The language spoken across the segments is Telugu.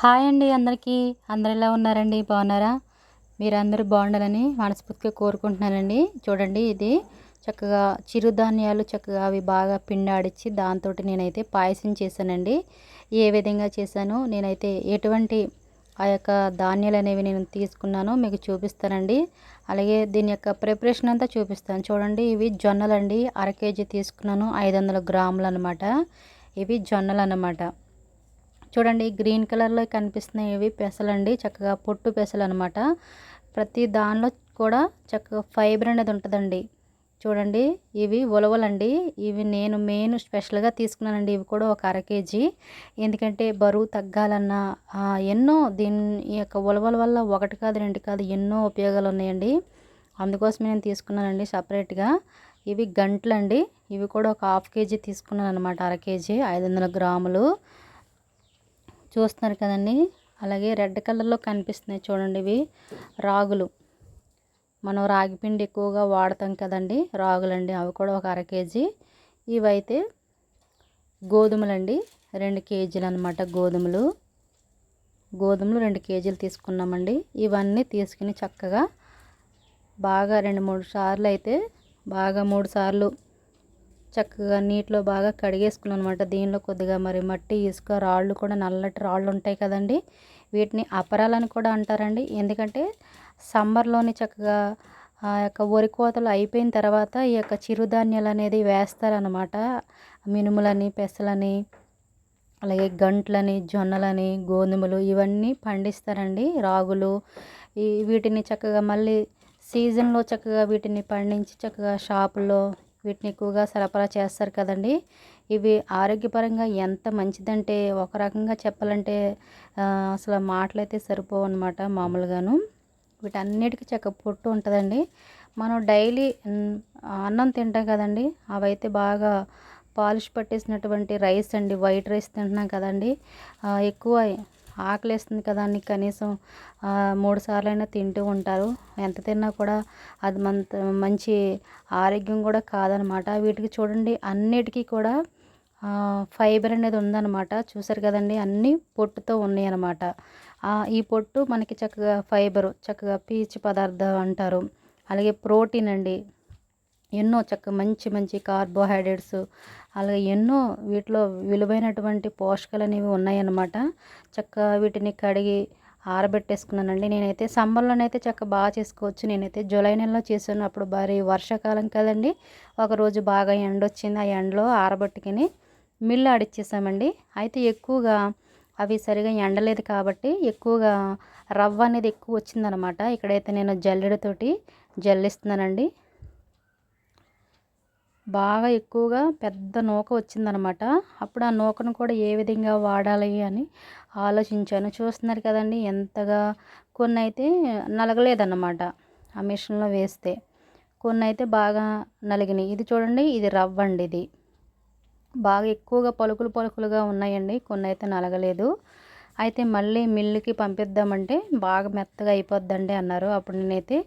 హాయ్ అండి అందరికీ. అందరు ఎలా ఉన్నారండి? బాగున్నారా? మీరందరూ బాగుండాలని మనస్ఫూర్తిగా కోరుకుంటున్నానండి. చూడండి ఇది చక్కగా చిరుధాన్యాలు చక్కగా అవి బాగా పిండాడిచ్చి దాంతో నేనైతే పాయసం చేశానండి. ఏ విధంగా చేశాను నేనైతే ఎటువంటి ఆ యొక్క ధాన్యాలు అనేవి నేను తీసుకున్నాను మీకు చూపిస్తానండి. అలాగే దీని యొక్క ప్రిపరేషన్ అంతా చూపిస్తాను. చూడండి ఇవి జొన్నలండి. అర కేజీ తీసుకున్నాను. ఐదు వందల గ్రాములు అనమాట ఇవి జొన్నలు అన్నమాట చూడండి గ్రీన్ కలర్లో కనిపిస్తున్నాయి ఇవి పెసలండి. చక్కగా పొట్టు పెసలు అనమాట ప్రతి దానిలో కూడా చక్కగా ఫైబర్ అనేది ఉంటుందండి. చూడండి ఇవి ఉలవలండి. ఇవి నేను మెయిన్ స్పెషల్గా తీసుకున్నానండి. ఇవి కూడా ఒక అర కేజీ. ఎందుకంటే బరువు తగ్గాలన్నా ఎన్నో దీని ఈ యొక్క ఉలవల వల్ల ఒకటి కాదు రెండు కాదు ఎన్నో ఉపయోగాలు ఉన్నాయండి. అందుకోసం నేను తీసుకున్నానండి సపరేట్గా. ఇవి గంటలండి. ఇవి కూడా ఒక హాఫ్ కేజీ తీసుకున్నాను అనమాట అర కేజీ ఐదు వందల గ్రాములు. చూస్తున్నారు కదండి. అలాగే రెడ్ కలర్లో కనిపిస్తున్నాయి చూడండి ఇవి. రాగులు. మనం రాగి పిండి ఎక్కువగా వాడతాం కదండి. రాగులండి. అవి కూడా ఒక అర కేజీ. ఇవైతే గోధుమలండి. రెండు కేజీలు అనమాట గోధుమలు. గోధుమలు రెండు కేజీలు తీసుకున్నామండి. ఇవన్నీ తీసుకుని చక్కగా బాగా రెండు మూడు సార్లు అయితే బాగా మూడు సార్లు చక్కగా నీటిలో బాగా కడిగేసుకున్నాను అనమాట దీనిలో కొద్దిగా మరి మట్టి ఇసుక రాళ్ళు కూడా నల్లటి రాళ్ళు ఉంటాయి కదండి. వీటిని అపరాలని కూడా అంటారండి. ఎందుకంటే సమ్మర్లోని చక్కగా ఆ యొక్క వరి కోతలు అయిపోయిన తర్వాత ఈ యొక్క చిరుధాన్యాలు అనేది వేస్తారనమాట మినుములని పెసలని అలాగే గంట్లని జొన్నలని గోధుమలు ఇవన్నీ పండిస్తారండి రాగులు. ఈ వీటిని చక్కగా మళ్ళీ సీజన్లో చక్కగా వీటిని పండించి చక్కగా షాపుల్లో వీటిని ఎక్కువగా సరఫరా చేస్తారు కదండి. ఇవి ఆరోగ్యపరంగా ఎంత మంచిదంటే ఒక రకంగా చెప్పాలంటే అసలు మాటలైతే సరిపోవు అనమాట మామూలుగాను. వీటన్నిటికీ చెక్క పొట్టు ఉంటుందండి. మనం డైలీ అన్నం తింటాం కదండి. అవైతే బాగా పాలిష్ పట్టేసినటువంటి రైస్ అండి. వైట్ రైస్ తింటున్నాం కదండి. ఎక్కువ ఆకలేస్తుంది కదా అని కనీసం మూడు సార్లైనా తింటూ ఉంటారు. ఎంత తిన్నా కూడా అది మన మంచి ఆరోగ్యం కూడా కాదనమాట. వీటికి చూడండి అన్నిటికీ కూడా ఫైబర్ అనేది ఉందన్నమాట చూసారు కదండి అన్నీ పొట్టుతో ఉన్నాయి అనమాట ఈ పొట్టు మనకి చక్కగా ఫైబర్ చక్కగా పీచు పదార్థం అంటారు. అలాగే ప్రోటీన్ అండి. ఎన్నో చక్క మంచి మంచి కార్బోహైడ్రేట్స్ అలాగే ఎన్నో వీటిలో విలువైనటువంటి పోషకాలు అనేవి ఉన్నాయన్నమాట. చక్కగా వీటిని కడిగి ఆరబెట్టేసుకున్నానండి. నేనైతే సమ్మర్లోనైతే చక్క బాగా చేసుకోవచ్చు. నేనైతే జూలై నెలలో చేశాను. అప్పుడు భారీ వర్షాకాలం కదండి. ఒకరోజు బాగా ఎండ వచ్చింది. ఆ ఎండలో ఆరబెట్టుకుని మిల్లు ఆడిచ్చేసామండి. అయితే ఎక్కువగా అవి సరిగా ఎండలేదు కాబట్టి ఎక్కువగా రవ్వ అనేది ఎక్కువ వచ్చిందనమాట ఇక్కడైతే నేను జల్లెడతోటి జల్లిస్తున్నానండి. బాగా ఎక్కువగా పెద్ద నూక వచ్చిందనమాట. అప్పుడు ఆ నూకను కూడా ఏ విధంగా వాడాలి అని ఆలోచించాను. చూస్తున్నారు కదండి ఎంతగా కొన్ని అయితే నలగలేదన్నమాట ఆ మిషన్లో వేస్తే. కొన్ని అయితే బాగా నలిగినాయి. ఇది చూడండి ఇది రవ్వ అండి ఇది. బాగా ఎక్కువగా పలుకులు పలుకులుగా ఉన్నాయండి కొన్ని అయితే నలగలేదు. అయితే మళ్ళీ మిల్లుకి పంపిద్దామంటే బాగా మెత్తగా అయిపోద్దండి అన్నారు. అప్పుడు నేనైతే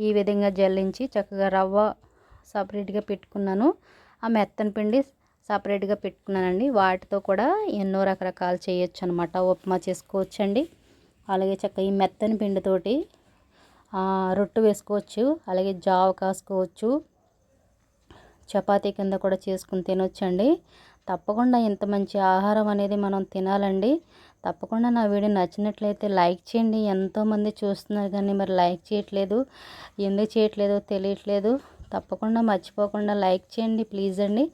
ఈ విధంగా జల్లించి చక్కగా రవ్వ సపరేట్గా పెట్టుకున్నాను. ఆ మెత్తని పిండి సపరేట్గా పెట్టుకున్నానండి. వాటితో కూడా ఎన్నో రకరకాలు చేయొచ్చు అనమాట ఉప్మా చేసుకోవచ్చండి. అలాగే చక్కగా ఈ మెత్తని పిండితోటి రొట్టు వేసుకోవచ్చు. అలాగే జావ కాసుకోవచ్చు. చపాతీ కింద కూడా చేసుకుని తినొచ్చండి. తప్పకుండా ఇంత మంచి ఆహారం అనేది మనం తినాలండి. తప్పకుండా నా వీడియో నచ్చినట్లయితే లైక్ చేయండి. ఎంతోమంది చూస్తున్నారు కానీ మరి లైక్ చేయట్లేదు. ఎందుకు చేయట్లేదో తెలియట్లేదు. తప్పకుండా మర్చిపోకుండా లైక్ చేయండి ప్లీజ్ అండి.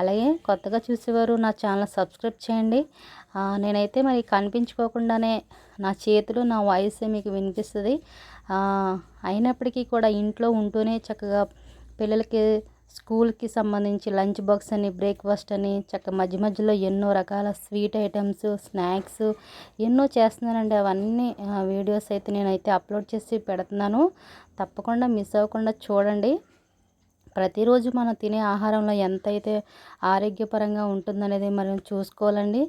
అలాగే కొత్తగా చూసేవారు నా ఛానల్ సబ్స్క్రైబ్ చేయండి. నేనైతే మరి కనిపించుకోకుండానే నా చేతులు నా వాయిస్ మీకు వినిపిస్తుంది. అయినప్పటికీ కూడా ఇంట్లో ఉంటూనే చక్కగా పిల్లలకి స్కూల్కి సంబంధించి లంచ్ బాక్స్ అని బ్రేక్ఫాస్ట్ అని చక్క మధ్య మధ్యలో ఎన్నో రకాల స్వీట్ ఐటమ్స్ స్నాక్స్ ఎన్నో చేస్తున్నానండి. అవన్నీ వీడియోస్ అయితే నేనైతే అప్లోడ్ చేసి పెడుతున్నాను. తప్పకుండా మిస్ అవ్వకుండా చూడండి. ప్రతిరోజు మనం తినే ఆహారంలో ఎంతైతే ఆరోగ్యపరంగా ఉంటుందనేది మనం చూసుకోవాలండి.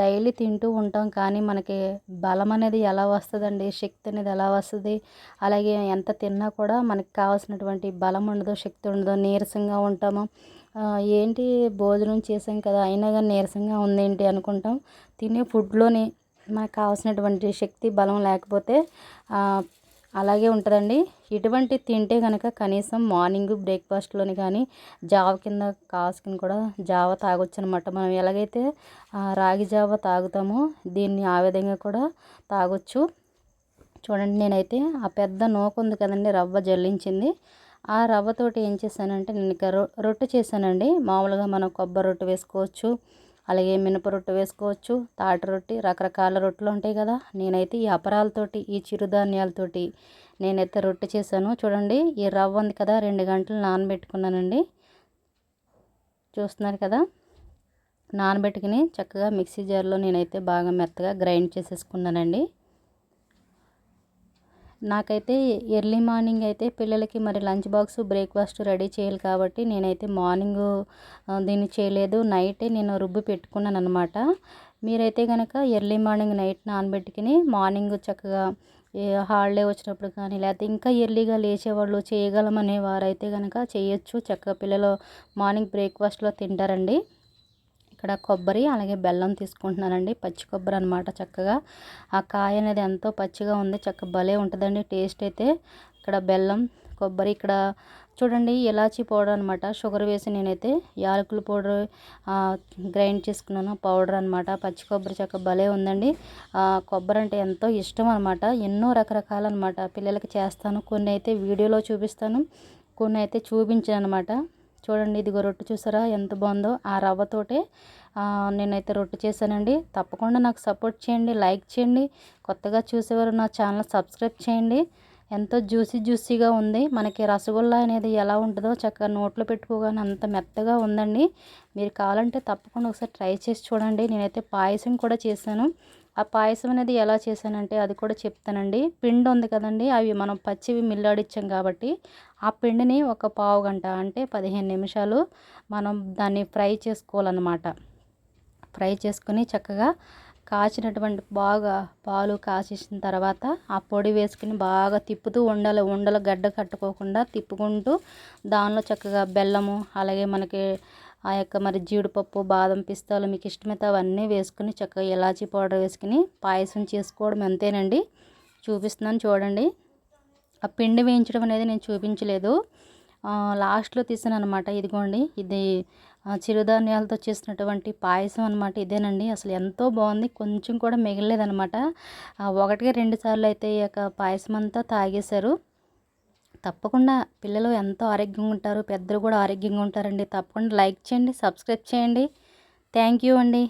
డైలీ తింటూ ఉంటాం కానీ మనకి బలం అనేది ఎలా వస్తుందండి? శక్తి అనేది ఎలా వస్తుంది? అలాగే ఎంత తిన్నా కూడా మనకి కావాల్సినటువంటి బలం ఉండదు శక్తి ఉండదు నీరసంగా ఉంటాము. ఏంటి భోజనం చేసాం కదా అయినా కానీ నీరసంగా ఉందేంటి అనుకుంటాం. తినే ఫుడ్లోని మనకు కావాల్సినటువంటి శక్తి బలం లేకపోతే అలాగే ఉంటుందండి. ఇటువంటి తింటే కనుక కనీసం మార్నింగ్ బ్రేక్ఫాస్ట్లోని కానీ జావ కింద కాసుకుని కూడా జావ తాగొచ్చు అనమాట మనం ఎలాగైతే రాగి జావ తాగుతామో దీన్ని ఆ విధంగా కూడా తాగొచ్చు. చూడండి నేనైతే ఆ పెద్ద నూక ఉంది కదండి రవ్వ జల్లించింది. ఆ రవ్వతోటి ఏం చేశానంటే నేను ఇక రొట్టె చేశానండి. మామూలుగా మనం కొబ్బరి రొట్టె వేసుకోవచ్చు. అలాగే మినప రొట్టె వేసుకోవచ్చు తాటి రొట్టె రకరకాల రొట్టెలు ఉంటాయి కదా. నేనైతే ఈ అపరాలతోటి ఈ చిరుధాన్యాలతోటి నేనైతే రొట్టె చేశాను. చూడండి ఈ రవ్వ ఉంది కదా రెండు గంటలు నానబెట్టుకున్నానండి. చూస్తున్నారు కదా నానబెట్టుకుని చక్కగా మిక్సీ జార్లో నేనైతే బాగా మెత్తగా గ్రైండ్ చేసేసుకున్నానండి. నాకైతే ఎర్లీ మార్నింగ్ అయితే పిల్లలకి మరి లంచ్ బాక్స్ బ్రేక్ఫాస్ట్ రెడీ చేయాలి కాబట్టి నేనైతే మార్నింగ్ దీన్ని చేయలేదు. నైటే నేను రుబ్బి పెట్టుకున్నాను అనమాట మీరైతే కనుక ఎర్లీ మార్నింగ్ నైట్ నానబెట్టుకుని మార్నింగ్ చక్కగా హాలిడే వచ్చినప్పుడు కానీ లేకపోతే ఇంకా ఎర్లీగా లేచేవాళ్ళు చేయగలమనే వారైతే కనుక చేయొచ్చు. చక్కగా పిల్లలు మార్నింగ్ బ్రేక్ఫాస్ట్లో తింటారండి. ఇక్కడ కొబ్బరి అలాగే బెల్లం తీసుకుంటున్నానండి. పచ్చి కొబ్బరి అనమాట చక్కగా. ఆ కాయ అనేది ఎంతో పచ్చిగా ఉంది. చక్క భలే ఉంటుందండి. టేస్ట్ అయితే ఇక్కడ బెల్లం కొబ్బరి ఇక్కడ చూడండి ఇలాచీ పౌడర్ అనమాట షుగర్ వేసి నేనైతే యాలకుల పౌడర్ గ్రైండ్ చేసుకున్నాను. పౌడర్ అనమాట పచ్చి కొబ్బరి చక్క భలే ఉందండి. కొబ్బరి అంటే ఎంతో ఇష్టం అనమాట ఎన్నో రకరకాలు అనమాట పిల్లలకి చేస్తాను. కొన్ని అయితే వీడియోలో చూపిస్తాను. కొన్ని అయితే చూపించాను అనమాట చూడండి ఇదిగో రొట్టె చూసారా ఎంత బాగుందో. ఆ రవ్వతోటే నేనైతే రొట్టె చేశానండి. తప్పకుండా నాకు సపోర్ట్ చేయండి లైక్ చేయండి. కొత్తగా చూసేవారు నా ఛానల్ సబ్స్క్రైబ్ చేయండి. ఎంతో జ్యూసీ జ్యూసీగా ఉంది. మనకి రసగుల్లా అనేది ఎలా ఉంటుందో చక్కగా నోట్లో పెట్టుకోగానే అంత మెత్తగా ఉందండి. మీరు కావాలంటే తప్పకుండా ఒకసారి ట్రై చేసి చూడండి. నేనైతే పాయసం కూడా చేశాను. ఆ పాయసం అనేది ఎలా చేశానంటే అది కూడా చెప్తానండి. పిండి ఉంది కదండి అవి మనం పచ్చివి మిల్లాడిచ్చాం కాబట్టి ఆ పిండిని ఒక పావు గంట అంటే పదిహేను నిమిషాలు మనం దాన్ని ఫ్రై చేసుకోవాలన్నమాట. ఫ్రై చేసుకుని చక్కగా కాచినటువంటి బాగా పాలు కాచేసిన తర్వాత ఆ పొడి వేసుకుని బాగా తిప్పుతూ ఉండాలి ఉండలు గడ్డ కట్టుకోకుండా తిప్పుకుంటూ దానిలో చక్కగా బెల్లము అలాగే మనకి ఆ యొక్క మరి జీడిపప్పు బాదం పిస్తాలు మీకు ఇష్టమైతే అవన్నీ వేసుకుని చక్కగా ఇలాచీ పౌడర్ వేసుకుని పాయసం చేసుకోవడం అంతేనండి. చూపిస్తున్నాను చూడండి. ఆ పిండి వేయించడం అనేది నేను చూపించలేదు. లాస్ట్లో తీసాను అనమాట ఇదిగోండి. ఇది చిరుధాన్యాలతో చేసినటువంటి పాయసం అనమాట ఇదేనండి. అసలు ఎంతో బాగుంది. కొంచెం కూడా మిగలేదనమాట ఒకటిగా రెండు సార్లు అయితే ఈ యొక్క పాయసం అంతా తాగేశారు. తప్పకుండా పిల్లలు ఎంతో ఆరోగ్యంగా ఉంటారు పెద్దలు కూడా ఆరోగ్యంగా ఉంటారండి. తప్పకుండా లైక్ చేయండి సబ్స్క్రైబ్ చేయండి. థ్యాంక్ యూ అండి.